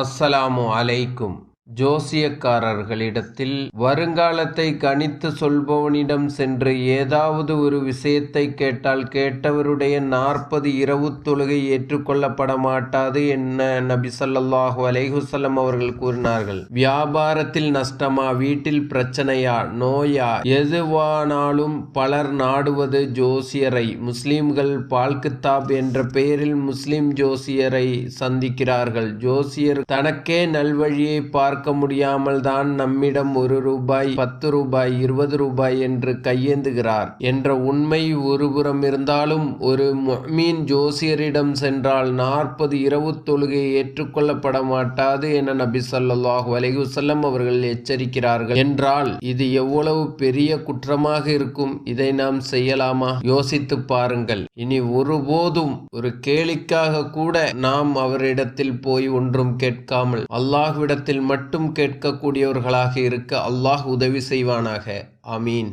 அஸ்ஸலாமு அலைக்கும். ஜோசியக்காரர்களிடத்தில் வருங்காலத்தை கணித்து சொல்பவனிடம் சென்று ஏதாவது ஒரு விஷயத்தை கேட்டால் கேட்டவருடைய நாற்பது இரவு தொழுகை ஏற்றுக்கொள்ளப்பட மாட்டாது என்ன நபி சொல்லாஹு அலைஹுசல்லம் அவர்கள் கூறினார்கள். வியாபாரத்தில் நஷ்டமா? வீட்டில் பிரச்சனையா? நோயா? எதுவானாலும் பலர் நாடுவது ஜோசியரை. முஸ்லிம்கள் பால்கித்தாப் என்ற பெயரில் முஸ்லிம் ஜோசியரை சந்திக்கிறார்கள். ஜோசியர் தனக்கே நல்வழியை பார்க்க முடியாமல் தான் நம்மிடம் ஒரு ரூபாய் பத்து ரூபாய் இருபது ரூபாய் என்று கையேந்துகிறார். என்ற உண்மை ஒருபுறம் இருந்தாலும் ஒரு மீன் ஜோசியரிடம் சென்றால் நாற்பது இரவு தொழுகை ஏற்றுக்கொள்ளப்பட மாட்டாது என நபி சொல்லாஹு அலைஹி அவர்கள் எச்சரிக்கிறார்கள். என்றால் இது எவ்வளவு பெரிய குற்றமாக இருக்கும்? இதை நாம் செய்யலாமா? யோசித்து பாருங்கள். இனி ஒருபோதும் ஒரு கேளிக்காக கூட நாம் அவரிடத்தில் போய் ஒன்றும் கேட்காமல் அல்லாஹ்விடத்தில் மட்டும் கேட்கக்கூடியவர்களாக இருக்க அல்லாஹ் உதவி செய்வானாக. ஆமீன்.